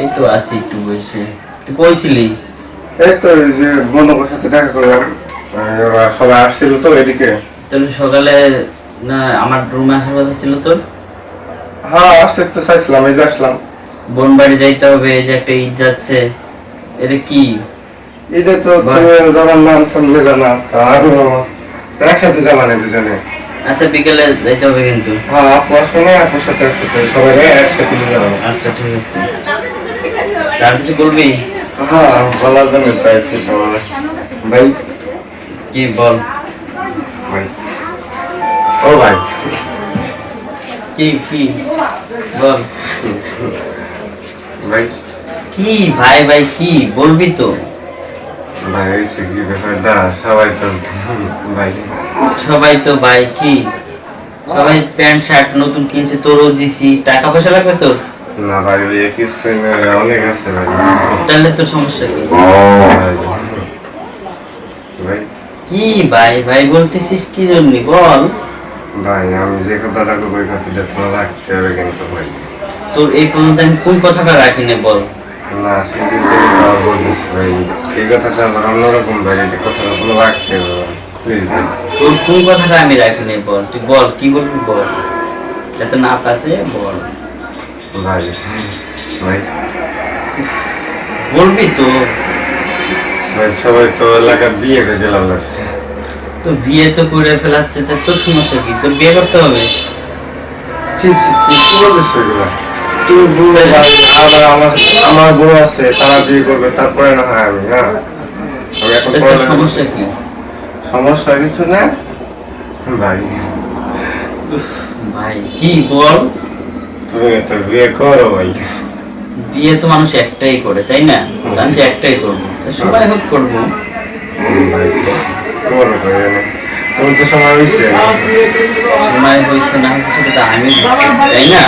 এই তো আছি একটু বসে। তুই কইছিলি এই তো যে বন্ধুদের সাথে দেখা করলাম সবাই আসছিল তো এদিকে। তাহলে সকালে না আমার রুমে আসার কথা ছিল তোর? হ্যাঁ আসতে তো চাইছিলাম এই যে আসলাম। বোন বাড়ি যাইতে হবে এই যে একটা ঈদ যাচ্ছে। এটা কি? ঈদে তো যাবার নাম শুনলে না তা আরও তা একসাথে যাবা না দুজনে? আচ্ছা বিকেলে যাইতে হবে কিন্তু। হ্যাঁ আপনার না আপুর সাথে একসাথে সবাই একসাথে আচ্ছা ঠিক আছে। আর কিছু বলবি? হ্যাঁ বলার জন্য পাইছি ভাই। কি বল? ভাই। ও ভাই। কি কি? বল। ভাই। কি ভাই ভাই কি? বলবি তো। ভাই হয়েছে কি ব্যাপারটা সবাই তো ভাই। সবাই তো ভাই কি? সবাই প্যান্ট শার্ট নতুন কিনছে তোরও দিছি। টাকা পয়সা লাগবে তোর? না ভাই ওই অনেক আছে ভাই। তাহলে তোর সমস্যা কি? ভাই কি ভাই? ভাই বলতেছিস কি জন্য? বল। ভাই আমি যে কথাটা কই ওই কথাটা তোমার রাখতে হবে কিন্তু ভাই। তোর এই পর্যন্ত আমি কোন কথাটা বল। না সেটি যে কথা বলতেছি ভাই এই কথাটা আমার অন্যরকম ভাই এই কথাটা রাখতে হবে প্লিজ ভাই। তোর কোন কথাটা আমি রাখি না বল। তুই বল কি বলবি বল। যাতে না পাসে বল। ভাই বলবি তো। ভাই সবাই তো বিয়ে করে গেলাম লাগছে। তো বিয়ে তো করে ফেলাচ্ছে তা তোর সমস্যা কি? তোর বিয়ে করতে হবে? আবার আমার আমার বউ আছে তারা বিয়ে করবে তারপরে না হয় আমি হ্যাঁ? আমি এখন সমস্যা কি? সমস্যা কিছু না? ভাই। ভাই কি বল? বিয়ে করো ভাই। বিয়ে তো মানুষ একটাই করে তাই না? আমি তো একটাই করব। সবাই হোক করব। হুম, ভাই করো ভাই আমি- তুমি তো সময় হয়েছে সময় হয়েছে না সেটা তো আমি তাই না?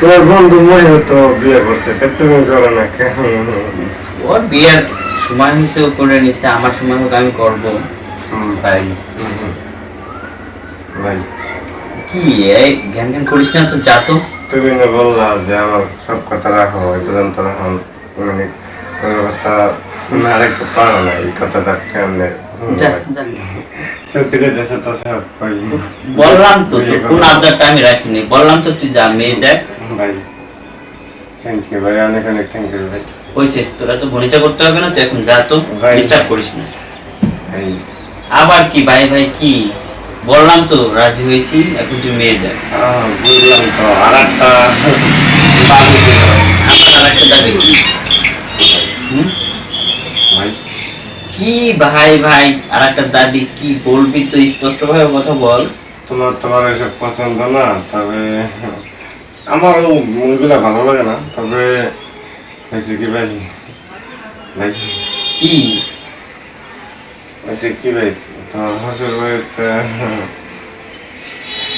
তোমার বন্ধু মই তো বিয়ে করছে তুমি করো না ওর বিয়ের সময় হয়েছে ও করে নিছে আমার সময় হোক আমি করব। ভাই ভাই কি জ্ঞান জ্ঞান করিস না তো যা তো। তুমি না বললা যে আমার সব কথা রাখো এই পর্যন্ত রাখো মানে কোনো কথা তুমি আরেকটু পারো না এই কথাটা কেমনে? বললাম তো কোন আবদারটা আমি রাখিনি। বললাম তো তুই যা মেয়ে দেখ। ভাই থ্যাংক ইউ ভাই অনেক অনেক থ্যাংক ইউ ভাই। তোরা তো ভনিতা করতে হবে না তো এখন যা তো ভাই। ডিস্টার্ব করিস না। আবার কি ভাই ভাই কি? বললাম তো রাজি হয়েছি এখন তুই মেয়ে বুঝলাম তো আর একটা আমার আর একটা দাবি কি ভাই ভাই ভাই আর একটা দাবি কি বলবি তো স্পষ্ট ভাবে কথা বল। তোমার তোমার এসব পছন্দ না তবে আমারও মনগুলা ভালো লাগে না তবে হয়েছে কি ভাই? ভাই। কি? হয়েছে কি ভাই? বাড়িতে।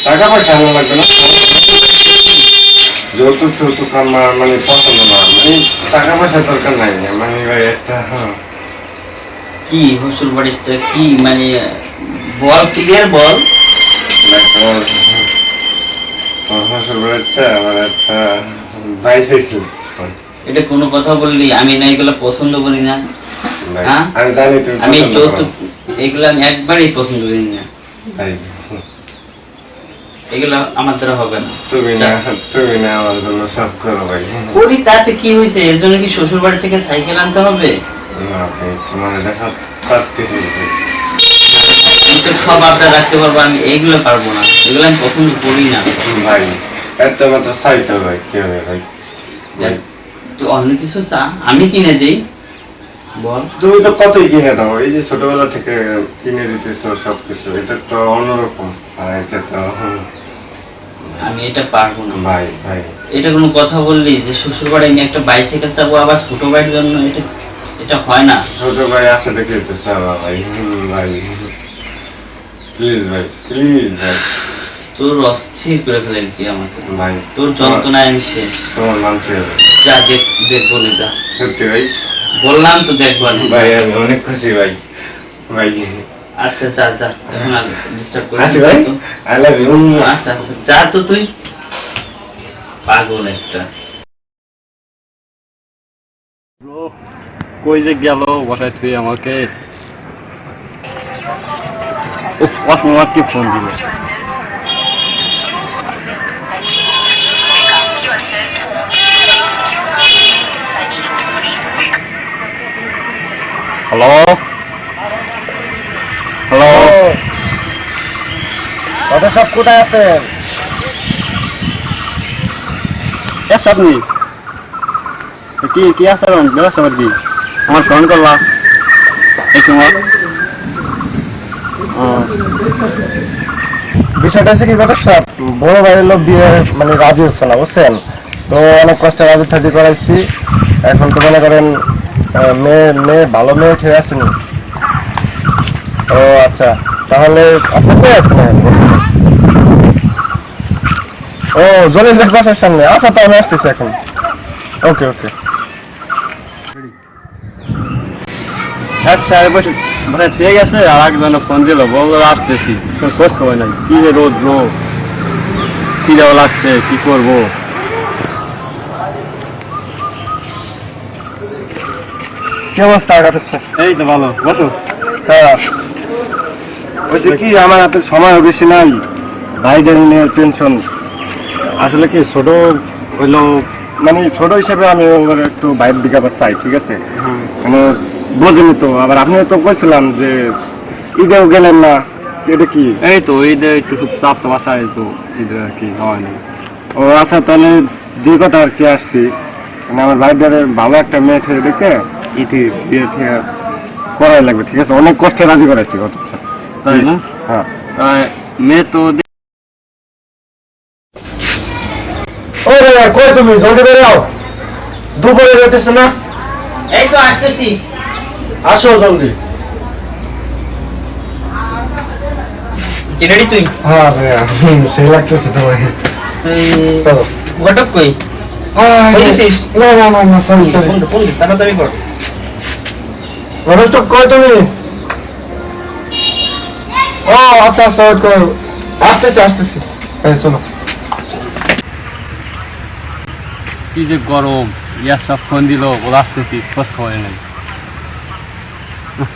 টাকা পয়সা আনা লাগবে না? যৌতুক টৌতুক আমার মানে পছন্দ না। মানে টাকা পয়সা দরকার নাই মানে ভাই একটা কি হসুর বাড়িতে কি মানে বল ক্লিয়ার বল। হসুর বাড়িতে আমার একটা বাইসাইকেল। এটা কোনো কথা বললি আমি না এগুলো পছন্দ করি না। হ্যাঁ? আমি জানি তুমি আমি যৌতুক এগুলো আমি একবারই পছন্দ করি না। এগুলো আমার দ্বারা হবে না। তুমি না তুমি না আমার জন্য সব করো ভাই। করি তাতে কি হয়েছে? এর জন্য কি শ্বশুর বাড়ি থেকে সাইকেল আনতে হবে? না ভাই তোমার দেখা ভাই। সব রাখতে পারব আমি এইগুলো পারব না। এগুলো আমি পছন্দ করি না। ভাই একটা মাত্র সাইকেল ভাই কি হবে ভাই? ভাই, তো অন্য কিছু চা আমি কিনে যাই বল। তুমি তো কতই কিনে দাও? এই যে ছোটবেলা থেকে কিনে দিতেছো সবকিছু এটা তো অন্যরকম। আর এটা তো আমি এটা পারব না। ভাই ভাই। এটা কোনো কথা বললি যে শ্বশুর বাড়ি আমি একটা বাইসাইকেল চাবো আবার ছোট ভাইয়ের জন্য এটা এটা হয় না? ছোট ভাই আছে দেখে তো ভাই। ভাই। প্লিজ ভাই প্লিজ ভাই। তোর অস্থির করে ফেলেন তুই আমাকে? ভাই তোর যন্ত্রণায় আমি শেষ। তোমার মানতে হবে। যা দেখ দেখব না যা। সত্যি ভাই? বললাম তো দেখব না ভাই আমি অনেক খুশি ভাই। ভাই। আচ্ছা এখন আর ডিস্টার্ব করিস আসি ভাই। তো। আই লাভ ইউ আচ্ছা আচ্ছা যা তো তুই। পাগল একটা। কই যে গেল? বসায় তুই আমাকে? উফ, অসময় কি ফোন দিল? হ্যালো হ্যালো দাদা সব কোথায় আছেন? আপনি কি কি আছে ব্যবস্থা করবি আমার ফোন করলা। এই সময়। বিষয়টা হচ্ছে কি কথা সব বড় ভাইয়ের লোক বিয়ে মানে রাজি হচ্ছে না বুঝছেন? তো অনেক কষ্টে রাজি টাজি করাইছি। এখন তো মনে করেন মেয়ে মেয়ে, ভালো মেয়ে ঠিক আছে নি ও আচ্ছা। তাহলে আপনি আছেন? এখন? ও, জলিল ভাই বাসার সামনে। আচ্ছা তাহলে আসতেছি এখন। ওকে ওকে। সাহেব বসে বসে ঠিক গেছে, আর একজন ফোন দিল। বলল আসতেছি। খোঁজ খবর নাই। কি রোদ রো কি দেওয়া লাগছে, কি করব? কি অবস্থা কাছে এই তো ভালো বসো। হ্যাঁ। বলছি কি আমার হাতে সময় বেশি নাই নিয়ে টেনশন আসলে কি ছোট হইল মানে ছোট হিসেবে আমি একটু বাইরের দিকে আবার চাই ঠিক আছে? মানে বোঝেনি তো আবার আপনি তো কইছিলাম যে ঈদেও গেলেন না এটা কি? এই তো ঈদে একটু খুব চাপ তো বাসায় তো ঈদে আর কি হয় না ও আচ্ছা তাহলে দুই কথা আর কি আসছি। মানে আমার ভাইদের ভালো একটা মেয়ে ঠেয়ে দেখে ইটি বিয়ে করাই লাগবে ঠিক আছে? অনেক কষ্টে রাজি করাইছি গত বছর। তাই না? হ্যাঁ। মেয়ে তো ও দাদা কই তুমি? জলদি বেরে আও। দুপুরে যেতেছে না? এই তো আসতেছি। আসো জলদি। তুই? হ্যাঁ ভাইয়া সেই লাগতেছে চলো। ঘটক কই? না না না না সরি তাড়াতাড়ি কর। রমেশ তো কই তুমি? ও আচ্ছা আচ্ছা আসতেছি আসতেছি। এই চলো। কি যে গরম ইয়ার সব ফোন দিল বল আসতেছি খোঁজ খবর নেই।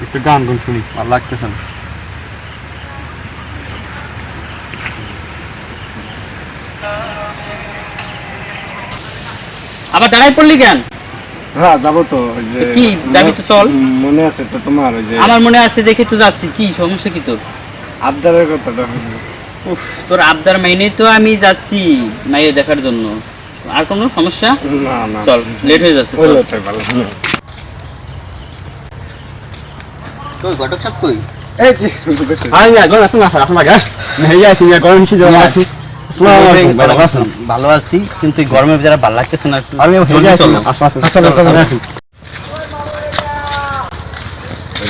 একটু গান গুন শুনি ভালো লাগতেছে না। আবার দাঁড়াই পড়লি কেন? হ্যাঁ যাব তো কি, যাবি তো চল। মনে আছে তো তোমার ওই যে আমার মনে আছে দেখে তো যাচ্ছি। কি সমস্যা কি তোর? আবদারের কথাটা উফ তোর আবদার মাইনে তো আমি যাচ্ছি মাইয়ে দেখার জন্য। আর কোনো সমস্যা? না না চল লেট হয়ে যাচ্ছে চল। কই ঘটক সাহেব কই? এই যে আই না গরম আসুন আসুন আসুন আগে এই আছি গরম হিসেবে জমা আছি। আসসালামু আলাইকুম ভালো আছেন? ভালো আছি কিন্তু এই গরমের যারা ভালো লাগতেছে না আমি আছি।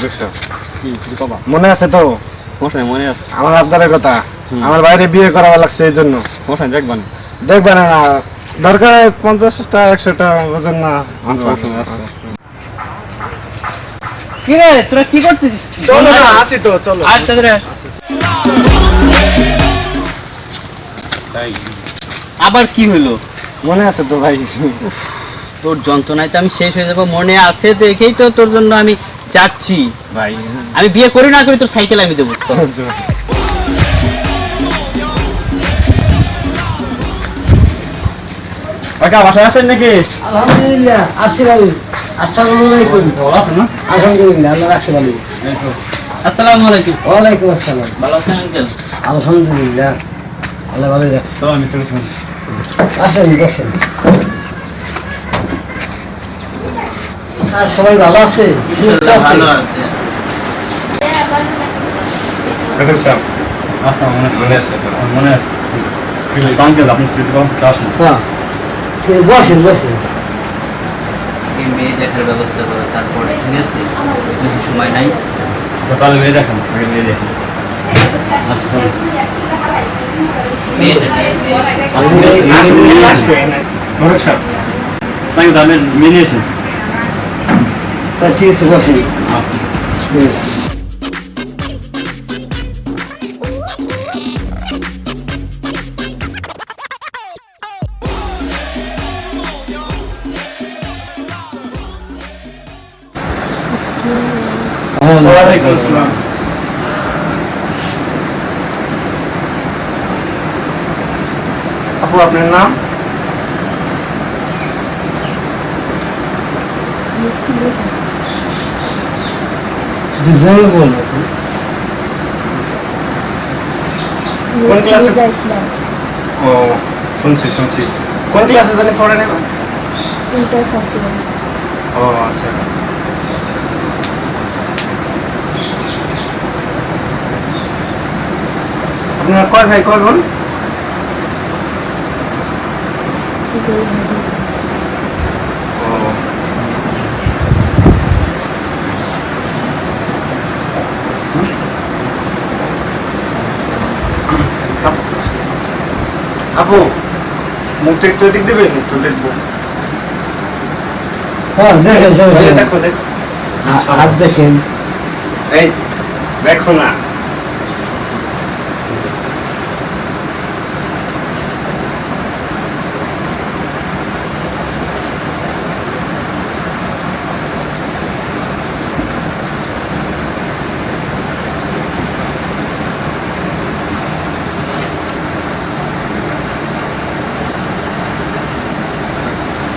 আচ্ছা, কি কবা মনে আছে তো? মনে আছে। আমার আবদারের কথা। আমার বাইরে বিয়ে করা লাগছে এই জন্য। মশাই দেখবেন। না না। দরকার পঞ্চাশটা একশোটা বোঝেন না। কি রে তোরা কি করতেছিস? চলো না আছি তো চলো। আচ্ছা। আবার কি হলো? মনে আছে তো ভাই। তোর যন্ত্রণায় তো আমি শেষ হয়ে যাব মনে আছে দেখেই তো তোর জন্য আমি যাচ্ছি। ভাই। আমি বিয়ে করি না করি তোর সাইকেল আমি দেবো। কাকা বাসায় আছেন নাকি? আলহামদুলিল্লাহ আছি ভালো আসসালামু আলাইকুম। ভালো আছেন না? আলহামদুলিল্লাহ আল্লাহ রাখছে ভালো। আসসালামু আলাইকুম। ওয়ালাইকুম আসসালাম। ভালো আছেন আঙ্কেল? আলহামদুলিল্লাহ। আল্লাহ ভালো চলো আমি চলে শুনুন আসেন আর সবাই ভালো আছে? ভালো আছে। আচ্ছা মনে মনে আছে মনে আছে। আপনি আসুন। হ্যাঁ। বসেন বসেন। মেয়ে দেখার ব্যবস্থা করো তারপরে ঠিক আছে? বেশি সময় নাই। সকালে মেয়ে দেখেন। আগে মেয়ে দেখেন আচ্ছা চলো। মেয়ে দেখা সাইকেল আপনি দুজনে বলো। কোন ক্লাসে? ও শুনছি শুনছি। কোন ক্লাসে জানি পড়েন এখন ইন্টার ও আচ্ছা। আপনার কয় ভাই কয় বোন ও আপু মুখটা একটু দিক দেবে একটু দেখব। হ্যাঁ দেখেন দেখেন। দেখো দেখো। হা- হাত দেখেন। এই দেখো না।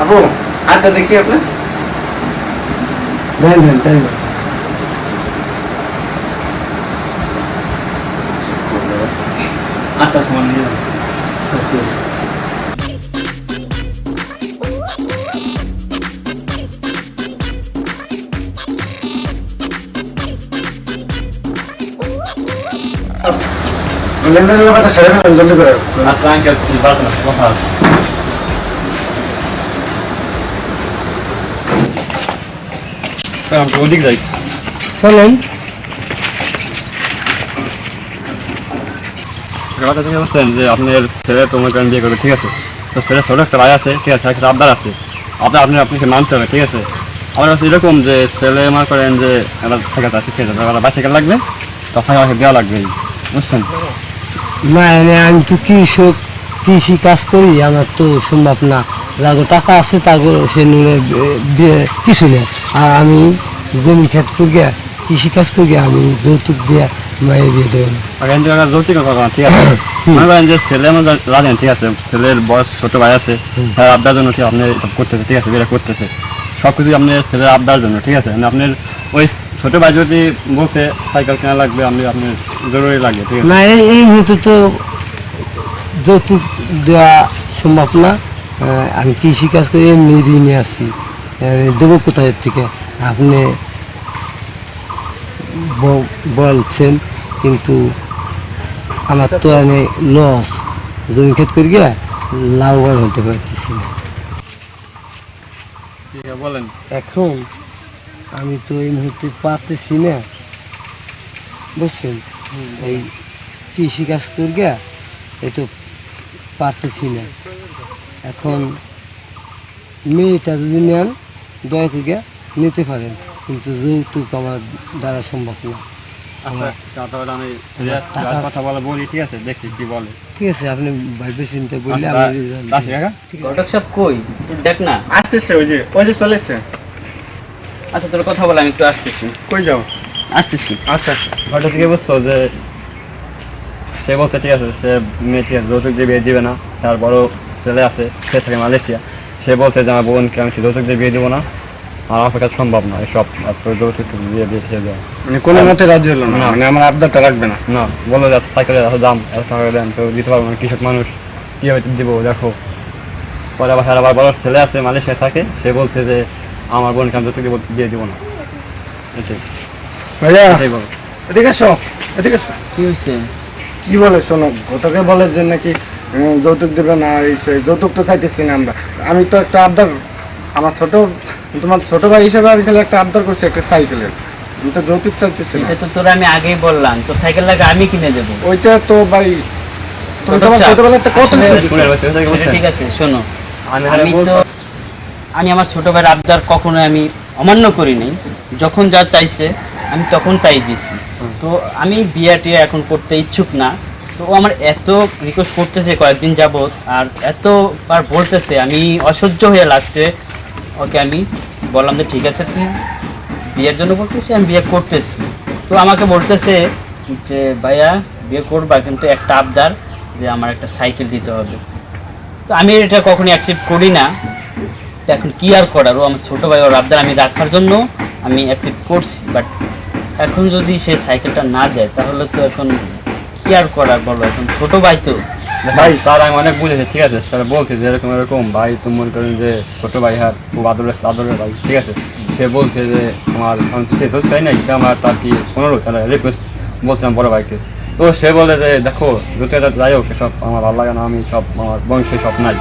আপু হাতটা দেখি আপনার? আচ্ছা সমান নিয়ে। লেনদেনের ব্যাপারটা সেরে জলদি করে। আচ্ছা আঙ্কেল কথা আছে স্যার, আমরা ওদিক যাই। চলেন। কথা তুমি বলছেন যে আপনার ছেলে তোমার কারণে বিয়ে করবে ঠিক আছে? তো ছেলে ছোট একটা ভাই আছে ঠিক আছে? একটা আবদার আছে। আপনার আপনি আপনাকে মানতে হবে ঠিক আছে? আমার কাছে এরকম যে ছেলে মনে করেন যে একটা থাকে আছে ঠিক আছে একটা লাগবে তখন আমাকে দেওয়া লাগবে। বুঝছেন? না আমি তো কৃষক কৃষি কাজ করি আমার তো সম্ভব না। যাগো টাকা আছে তাগো সে নুনে কিছু নেই। আর আমি জমি ক্ষেত করি কৃষি কাজ করি আমি যৌতুক দিয়ে মায়ের বিয়ে দেবো। আর যৌতুক ঠিক আছে? মনে করেন যে ছেলে আমার রাজেন ঠিক আছে? ছেলের বয়স ছোট ভাই আছে হুম। তার আবদার জন্য ঠিক আপনি করতেছে ঠিক আছে? বিয়ে করতেছে। সব কিছু আপনার ছেলের আবদার জন্য ঠিক আছে? মানে আপনার ওই ছোট ভাই যদি বলছে সাইকেল কেনা লাগবে আপনি আপনার জরুরি লাগবে ঠিক আছে? না এই মুহূর্তে তো যৌতুক দেওয়া সম্ভব না। আমি কৃষি কাজ করে এমনি ঋণে আছি। দেবো কোথায় থেকে? আপনি বলছেন কিন্তু আমার তো আমি লস। জমি খেত করে গিয়ে লাভবান হতে পারতেছি না। বলেন? এখন আমি তো এই মুহূর্তে পারতেছি না। বুঝছেন? এই কৃষি কাজ করবে এই তো পারতেছি না। এখন মেয়েটা যদি নেন দয়া করে নিতে পারেন। কিন্তু যৌতুক আমার দ্বারা সম্ভব না। তা তাহলে আমি ছেলের টাকা- কথা বলে বলি ঠিক আছে? দেখি কি বলে। ঠিক আছে আপনি ভাইবে চিন্তা বললে আমি আসি কাকা? ঘটক সাহেব কই? দেখ না। আসতেছে ওই যে ওই যে চলেছে। আচ্ছা তোর কথা বলে আমি একটু আসতেছি। কই যাও? আসতেছি। আচ্ছা আচ্ছা। থেকে বুঝছ যে সে বলছে ঠিক আছে সে মেয়ে ঠিক আছে যৌতুক দিয়ে বিয়ে দিবে না। তার বড় ছেলে আছে সে থাকে মালয়েশিয়া। সে বলছে যে আমার বোনকে আমি দিয়ে বিয়ে দেবো না। আর আমার কাছে সম্ভব না এসব। আর তোর যৌতুক দিয়ে দিয়ে ছেড়ে দেওয়া। মানে কোনো মতে রাজি হলো না। মানে আমার আবদারটা রাখবে না। না বলল যে সাইকেলে এত দাম এত টাকা দেন তো দিতে পারব না কৃষক মানুষ। কীভাবে দিব দেখো। পরে আবার আবার বড় ছেলে আছে মালয়েশিয়া থাকে। সে বলছে যে আমার বোনকে আমি যৌতুক দিয়ে দিব না। এটাই। ভাইয়া এদিকে এসো এদিকে এসো। কি হয়েছে কি বলে শোনো গতকে বলে যে নাকি যৌতুক দেবে না এই সেই যৌতুক তো চাইতেছি না আমরা। আমি তো একটা আবদার আমার ছোট তোমার ছোট ভাই হিসেবে আমি খালি একটা আবদার করছি একটা সাইকেলের। আমি তো যৌতুক চাইতেছি না। তো তোর আমি আগেই বললাম তোর সাইকেল লাগে আমি কিনে দেবো। ওইটা তো ভাই তুমি তোমার। ছোটবেলাতে কত বলছেন? ঠিক আছে শোনো। আমি তো আমি আমার ছোট ভাইয়ের আবদার কখনো আমি অমান্য করি নাই যখন যা চাইছে আমি তখন তাই দিছি তো আমি বিয়ে টিয়ে এখন করতে ইচ্ছুক না। তো ও আমার এত রিকোয়েস্ট করতেছে কয়েকদিন যাবত আর এত বার বলতেছে, আমি অসহ্য হয়ে লাস্টে ওকে আমি বললাম যে ঠিক আছে, তুই বিয়ের জন্য বলতেছি, আমি বিয়ে করতেছি। তো আমাকে বলতেছে যে, ভাইয়া, বিয়ে করবা, কিন্তু একটা আবদার যে আমার একটা সাইকেল দিতে হবে। তো আমি এটা কখনই অ্যাকসেপ্ট করি না। এখন কি আর করার? ও আমার ছোটো ভাই, ওর আবদার আমি রাখার জন্য আমি অ্যাকসেপ্ট করছি। বাট এখন যদি সে সাইকেলটা না যায়, তাহলে তো এখন কি আর করার বলো এখন ছোট ভাই তো। ভাই। তার আমি অনেক বুঝেছি ঠিক আছে? স্যার বলছে যে এরকম এরকম। ভাই তুমি মনে করেন যে ছোট ভাই হার খুব আদরের আদরের ভাই ঠিক আছে? সে বলছে যে আমার আমি তো সে তো চাই নাই আমার তার কি অনুরোধ রিকোয়েস্ট বলছিলাম বড় ভাইকে। তো সে বলে যে দেখো এটা যাই হোক সব আমার ভালো লাগে না আমি সব আমার বংশে সব নাই।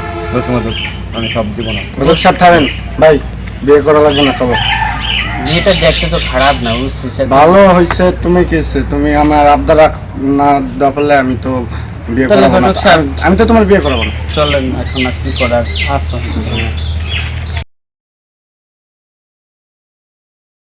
আমি সব দিব না। সাথে থাকেন ভাই বিয়ে করা লাগবে না চলো। মেয়েটা দেখতে তো খারাপ না ভালো হয়েছে তুমি কেছে তুমি আমার আবদার না দেওয়া আমি তো বিয়ে করাবো না। আমি তো তোমার বিয়ে করাবো না। চলেন এখন আর কি করার আচ্ছা